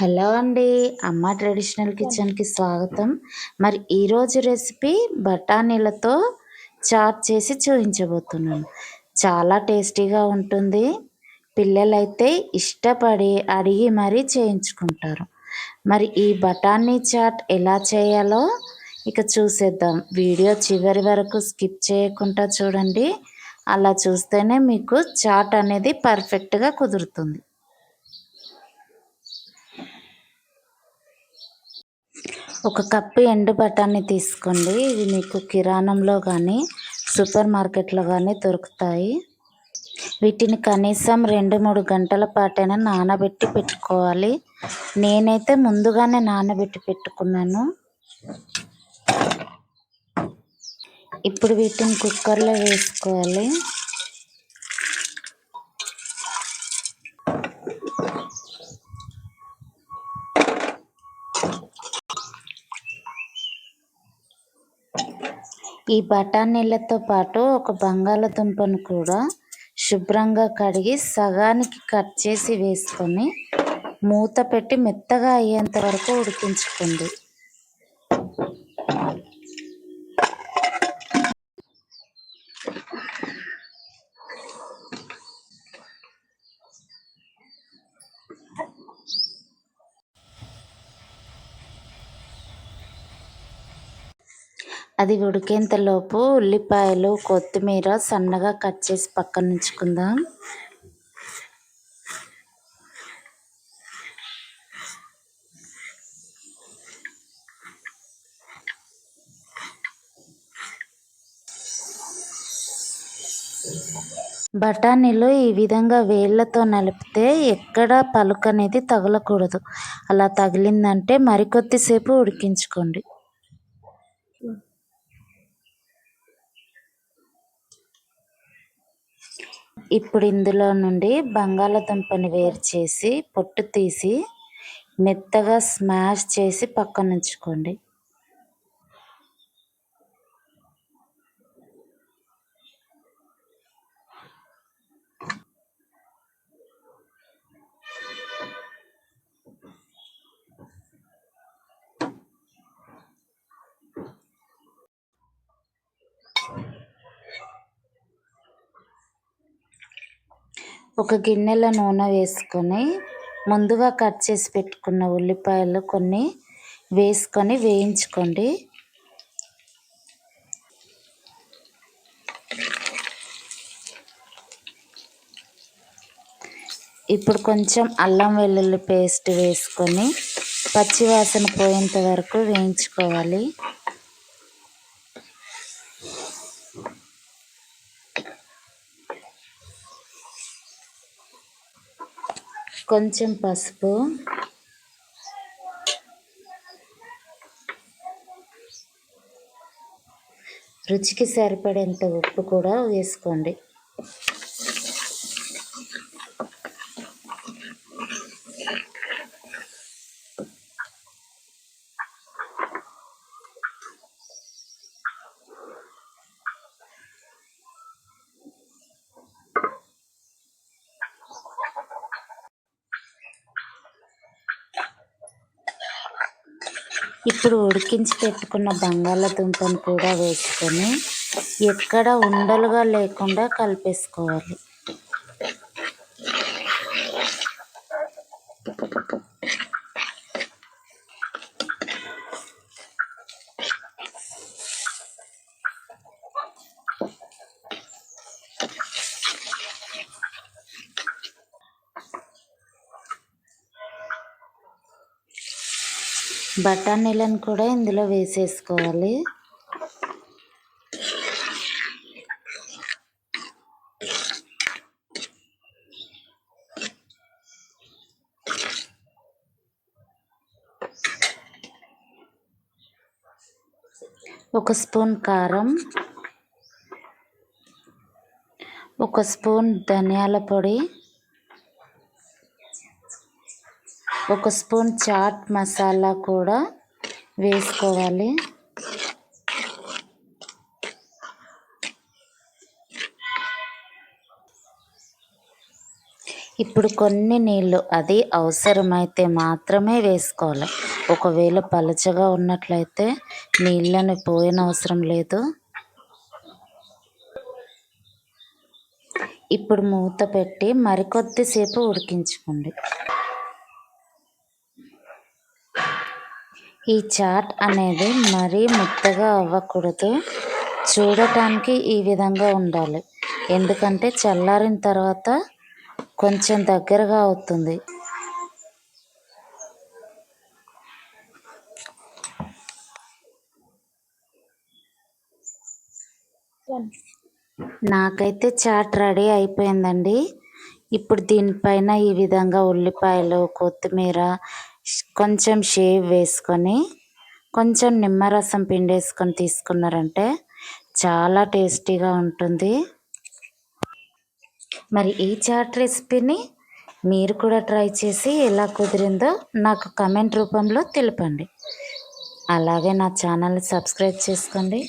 Hello అండి అమ్మ traditional కిచెన్కి స్వాగతం. మరి ఈరోజు రెసిపీ బఠానీలతో చాట్ చేసి చూపించబోతున్నాను. చాలా టేస్టీగా ఉంటుంది. పిల్లలైతే ఇష్టపడి అడిగి మరీ చేయించుకుంటారు. మరి ఈ బఠానీ చాట్ ఎలా చేయాలో ఇక చూసేద్దాం. వీడియో చివరి వరకు స్కిప్ చేయకుండా చూడండి. అలా చూస్తేనే మీకు చాట్ అనేది పర్ఫెక్ట్గా కుదురుతుంది. ఒక కప్పు ఎండు బఠానీ తీసుకోండి. ఇవి మీకు కిరాణంలో కానీ సూపర్ మార్కెట్లో కానీ దొరుకుతాయి. వీటిని కనీసం రెండు మూడు గంటల పాటైనా నానబెట్టి పెట్టుకోవాలి. నేనైతే ముందుగానే నానబెట్టి పెట్టుకున్నాను. ఇప్పుడు వీటిని కుక్కర్లో వేసుకోవాలి. ఈ బఠానీలతో పాటు ఒక బంగాళదుంపను కూడా శుభ్రంగా కడిగి సగానికి కట్ చేసి వేసుకొని మూత పెట్టి మెత్తగా అయ్యేంత వరకు ఉడికించుకోండి. అది ఉడికేంతలోపు ఉల్లిపాయలు కొత్తిమీర సన్నగా కట్ చేసి పక్కన ఉంచుకుందాం. బఠానీలు ఈ విధంగా వేళ్ళతో నలిపితే ఎక్కడ పలుకు అనేది తగలకూడదు. అలా తగిలిందంటే మరికొద్దిసేపు ఉడికించుకోండి. ఇప్పుడు ఇందులో నుండి బంగాళదుంపని వేరు చేసి పొట్టు తీసి మెత్తగా స్మాష్ చేసి పక్కన ఉంచుకోండి ఒక గిన్నెలో నూనె వేసుకొని ముందుగా కట్ చేసి పెట్టుకున్న ఉల్లిపాయలు కొన్ని వేసుకొని వేయించుకోండి. ఇప్పుడు కొంచెం అల్లం వెల్లుల్లి పేస్ట్ వేసుకొని పచ్చివాసన పోయేంత వరకు వేయించుకోవాలి. కొంచెం పసుపు. రుచికి సరిపడేంత ఉప్పు కూడా వేసుకోండి. ఇప్పుడు ఉడికించి పెట్టుకున్న బంగాళాదుంపను కూడా వేసుకొని ఎక్కడ ఉండలుగా లేకుండా కలిపేసుకోవాలి. బఠానీలను కూడా ఇందులో వేసేసుకోవాలి. ఒక స్పూన్ కారం ఒక స్పూన్ ధనియాల పొడి ఒక స్పూన్ చాట్ మసాలా కూడా వేసుకోవాలి. ఇప్పుడు కొన్ని నీళ్ళు అది అవసరమైతే మాత్రమే వేసుకోవాలి. ఒకవేళ పలచగా ఉన్నట్లయితే నీళ్ళని పోయనవసరం లేదు. ఇప్పుడు మూత పెట్టి మరికొద్దిసేపు ఉడికించుకోండి. ఈ చాట్ అనేది మరీ మెత్తగా అవ్వకూడదు. చూడటానికి ఈ విధంగా ఉండాలి. ఎందుకంటే చల్లారిన తర్వాత కొంచెం దగ్గరగా అవుతుంది. నాకైతే చాట్ రెడీ అయిపోయిందండి. ఇప్పుడు దీనిపైన ఈ విధంగా ఉల్లిపాయలు కొత్తిమీర కొంచెం షేవ్ వేసుకొని కొంచెం నిమ్మరసం పిండేసుకొని తీసుకున్నారంటే చాలా టేస్టీగా ఉంటుంది. మరి ఈ చాట్ రెసిపీని మీరు కూడా ట్రై చేసి ఎలా కుదిరిందో నాకు కమెంట్ రూపంలో తెలపండి. అలాగే నా ఛానల్ని సబ్స్క్రైబ్ చేసుకోండి.